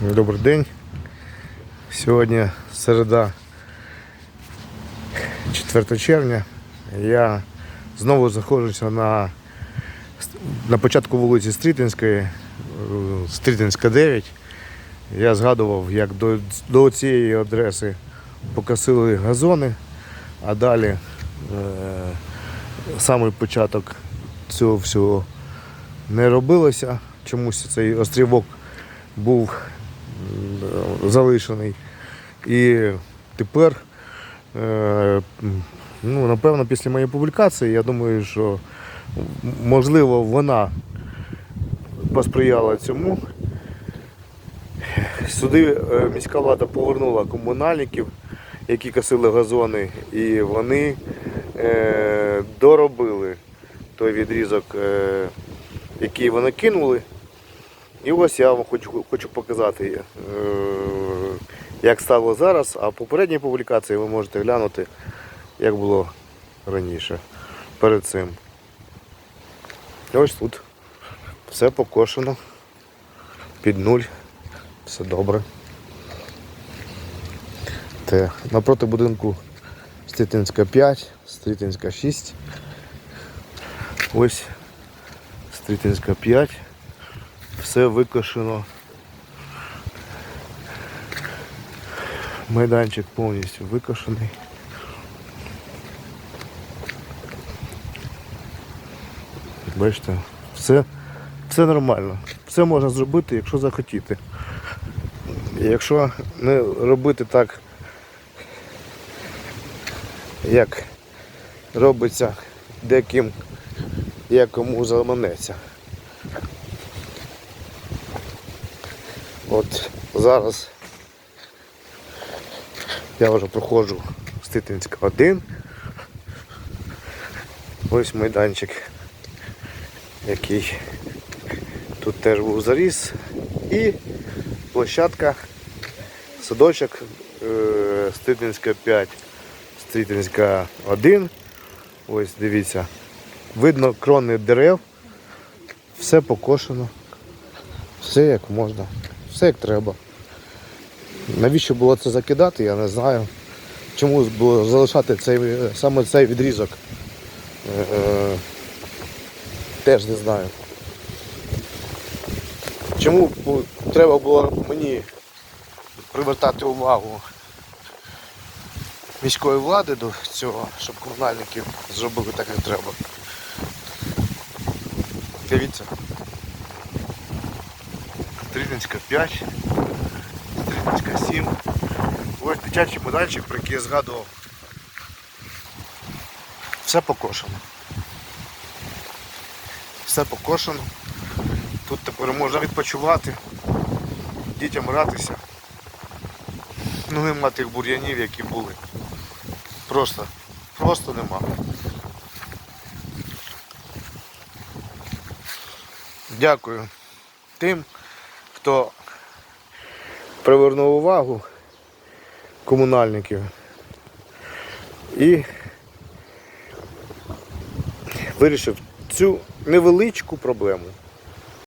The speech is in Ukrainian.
Добрий день. Сьогодні середа 4 червня. Я знову знаходжуся на, на початку вулиці Стрітинської, Стрітинська 9. Я згадував, як до, до цієї адреси покосили газони, а далі е, самий початок цього всього не робилося. Чомусь цей острівок був залишений. І тепер, е, ну, напевно, після моєї публікації, я думаю, що можливо вона посприяла цьому. Сюди е, міська влада повернула комунальників, які косили газони, і вони е, доробили той відрізок, е, який вони кинули. І ось я вам хочу, хочу показати, е, як стало зараз, а в попередній публікації ви можете глянути, як було раніше, перед цим. І ось тут все покошено під нуль, все добре. Те, напроти будинку Стрітинська 5, Стрітинська 6. Ось Стрітинська 5 все викошено. Майданчик повністю викошений. Бачите, все, все нормально. Все можна зробити, якщо захотіти. Якщо не робити так, як робиться деким, як кому заманеться. От зараз я вже проходжу Ститинська 1. Ось майданчик, який тут теж був заріс. І площадка, садочок е, Ститинська 5, Стрітинська 1. Ось дивіться. Видно крони дерев. Все покошено. Все як можна. Все як треба. Навіщо було це закидати, я не знаю. Чому було залишати цей, саме цей відрізок. Е, е, теж не знаю. Чому треба було мені привертати увагу міської влади до цього, щоб комунальників зробили так, як треба. Дивіться. Стрітинська 5, Стрітинська 7. Ось дитячий майданчик, про який я згадував. Все покошено. Все покошено. Тут тепер можна відпочивати, дітям гратися. Ну нема тих бур'янів, які були. Просто, просто нема. Дякую тим, хто привернув увагу комунальників і вирішив цю невеличку проблему